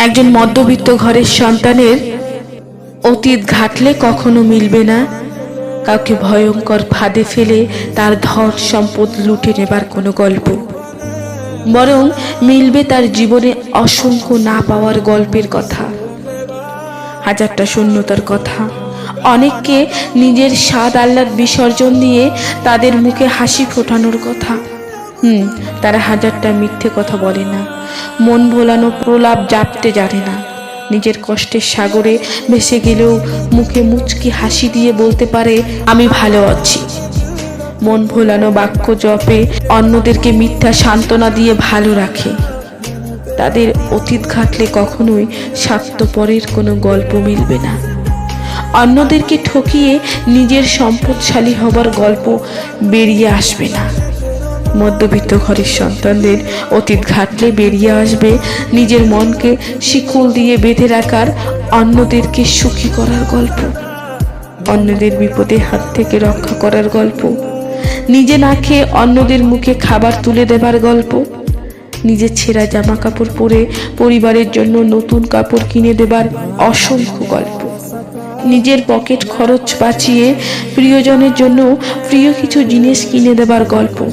একজন মধ্যবিত্ত ঘরের সন্তানের অতীত ঘাটলে কখনো মিলবে না। কাউকে ভয়ঙ্কর ফাঁদে ফেলে তার ধন সম্পদ লুটে নেবার কোনো গল্প। বরং মিলবে তার জীবনে অসংখ্য না পাওয়ার গল্পের কথা। হাজারটা শূন্যতার কথা। অনেককে নিজের স্বাদ আহ্লাদ বিসর্জন দিয়ে তাদের মুখে হাসি ফোটানোর কথা। হুম, তারা হাজারটা মিথ্যে কথা বলে না। মন ভোলানো প্রলাপ জাপতে জানে না। নিজের কষ্টের সাগরে ভেসে গেলেও মুখে মুচকি হাসি দিয়ে বলতে পারে, আমি ভালো আছি। মন ভোলানো বাক্য জপে অন্যদেরকে মিথ্যা সান্ত্বনা দিয়ে ভালো রাখে। তাদের অতীত ঘাটলে কখনোই স্বার্থপরের কোনো গল্প মিলবে না। অন্যদেরকে ঠকিয়ে নিজের সম্পদশালী হবার গল্প বেরিয়ে আসবে না। মধ্যবিত্ত ঘরের সন্তানদের অতীত ঘাটলে বেরিয়ে আসবে নিজের মনকে শিকল দিয়ে বেঁধে রাখার অন্যদেরকে সুখী করার গল্প। অন্যদের বিপদে হাত থেকে রক্ষা করার গল্প। নিজে না খেয়ে অন্যদের মুখে খাবার তুলে দেবার গল্প। নিজের ছেঁড়া জামা কাপড় পরে পরিবারের জন্য নতুন কাপড় কিনে দেবার অসংখ্য গল্প। নিজের পকেট খরচ বাঁচিয়ে প্রিয়জনের জন্য প্রিয় কিছু জিনিস কিনে দেবার গল্প।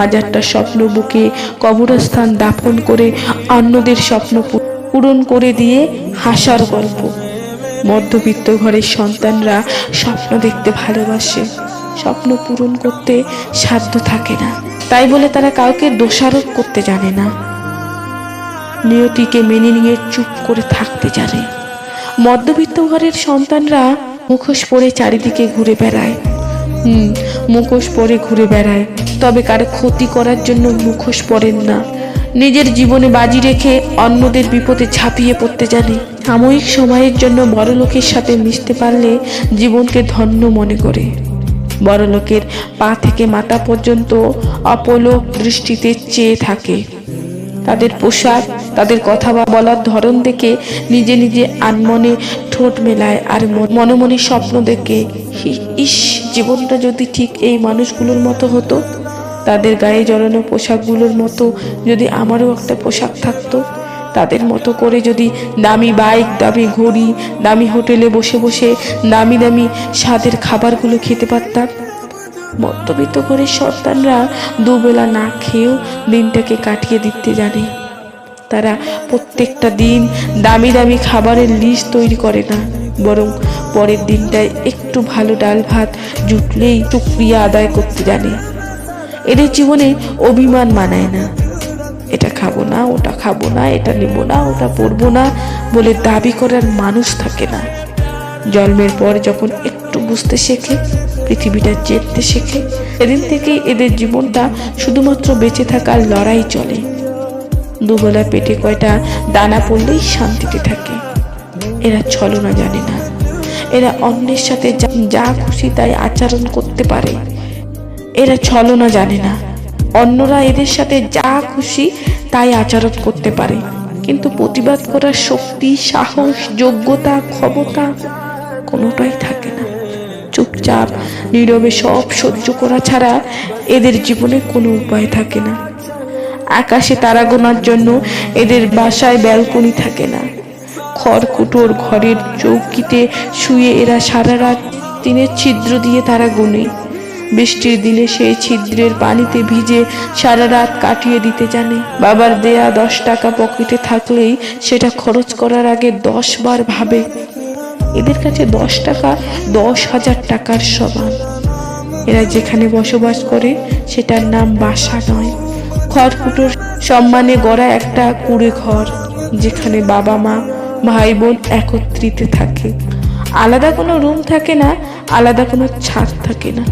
হাজারটা স্বপ্ন বুকে কবরস্থান দাফন করে অন্যদের স্বপ্ন পূরণ করে দিয়ে হাসার গল্প। মধ্যবিত্ত ঘরের সন্তানরা স্বপ্ন দেখতে ভালোবাসে। স্বপ্ন পূরণ করতে সাধ্য থাকে না। তাই বলে তারা কাউকে দোষারোপ করতে জানে না। নিয়তিকে মেনে নিয়ে চুপ করে থাকতে জানে। মধ্যবিত্ত ঘরের সন্তানরা মুখোশ পরে চারিদিকে ঘুরে বেড়ায়। হুম, মুখোশ পরে ঘুরে বেড়ায়। তবে কারও ক্ষতি করার জন্য মুখোশ পরেন না। নিজের জীবনে বাজি রেখে অন্যদের বিপদে ঝাঁপিয়ে পড়তে জানে। সাময়িক সময়ের জন্য বড় লোকের সাথে মিশতে পারলে জীবনকে ধন্য মনে করে। বড় লোকের পা থেকে মাথা পর্যন্ত অপলোক দৃষ্টিতে চেয়ে থাকে। তাদের পোশাক, তাদের কথা বা বলার ধরন দেখে নিজে নিজে আনমনে ঠোঁট মেলায় আর মন- মনে স্বপ্ন দেখে ইস জীবনটা যদি ঠিক এই মানুষগুলোর মতো হতো, তাদের গায়ে জড়ানো পোশাকগুলোর মতো যদি আমারও একটা পোশাক থাকতো, তাদের মতো করে যদি দামি বাইক, দামি ঘড়ি, দামি হোটেলে বসে বসে দামি দামি স্বাদের খাবারগুলো খেতে পারতাম। মধ্যবিত্ত করে সন্তানরা দুবেলা না খেয়েও দিনটাকে কাটিয়ে দিতে জানে। তারা প্রত্যেকটা দিন দামি দামি খাবারের লিস্ট তৈরি করে না, বরং পরের দিনটায় একটু ভালো ডাল ভাত জুটলেই শুক্রিয়া আদায় করতে জানে। এদের জীবনে অভিমান মানায় না। এটা খাব না, ওটা খাব না, এটা নেব না, ওটা পরবো না বলে দাবি করার মানুষ থাকে না। জন্মের পর যখন একটু বুঝতে শেখে, পৃথিবীটা চেপতে শেখে, সেদিন থেকেই এদের জীবনটা শুধুমাত্র বেঁচে থাকার লড়াই চলে। দুবেলা পেটে কয়টা দানা পড়লেই শান্তিতে থাকে। এরা ছলনা জানে না। এরা অন্যের সাথে যা- খুশি তাই আচরণ করতে পারে। এরা ছলনা জানে না। অন্যরা এদের সাথে যা খুশি তাই আচরণ করতে পারে। কিন্তু প্রতিবাদ করার শক্তি, সাহস, যোগ্যতা, ক্ষমতা কোনোটাই থাকে না। চুপচাপ, নীরবে সব সহ্য করা ছাড়া এদের জীবনে কোনো উপায় থাকে না। আকাশে তারা গোনার জন্য এদের বাসায় ব্যালকনি থাকে না। খড়কুটোর ঘরের চৌকিতে শুয়ে এরা সারা রাত দিনের ছিদ্র দিয়ে তারা গুনে। বৃষ্টির দিনে সেই ছিদ্রের পানিতে ভিজে সারা রাত কাটিয়ে দিতে জানে। বাবার দেয়া দশ টাকা পকেটে থাকলেই সেটা খরচ করার আগে দশ বার ভাবে। এদের কাছে দশ টাকা দশ হাজার টাকার সমান। এরা যেখানে বসবাস করে সেটার নাম বাসা নয়। খড়কুটোর সম্মানে গড়া একটা কুড়ে ঘর, যেখানে বাবা মা ভাই বোন একত্রিত থাকে। আলাদা কোনো রুম থাকে না, আলাদা কোনো ছাদ থাকে না।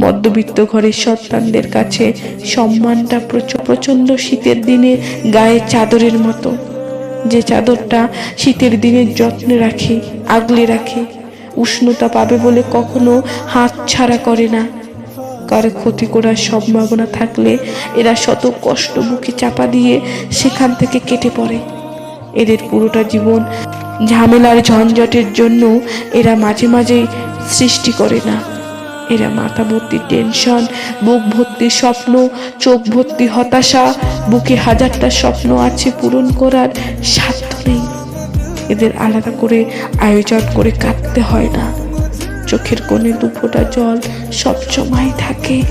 মধ্যবিত্ত ঘরের সন্তানদের কাছে সম্মানটা প্রচ- প্রচণ্ড শীতের দিনে গায়ে চাদরের মতো। যে চাদরটা শীতের দিনে যত্নে রাখে, আগলে রাখে, উষ্ণতা পাবে বলে কখনো হাত ছাড়া করে না। কারও ক্ষতি করার সম্ভাবনা থাকলে এরা শত কষ্ট বুকে চাপা দিয়ে সেখান থেকে কেটে পড়ে। এদের পুরোটা জীবন ঝামেলার ঝঞ্ঝটের জন্য এরা মাঝে মাঝে সৃষ্টি করে না। এরা মাথা ভর্তি টেনশন, বুক ভর্তি স্বপ্ন, চোখ ভর্তি হতাশা, বুকে হাজারটা স্বপ্ন আছে পূরণ করার সাধ্য নেই। এদের আলাদা করে আয়োজন করে কাটতে হয় না। চোখের কোণে দুফোটা জল সবসময় থাকে।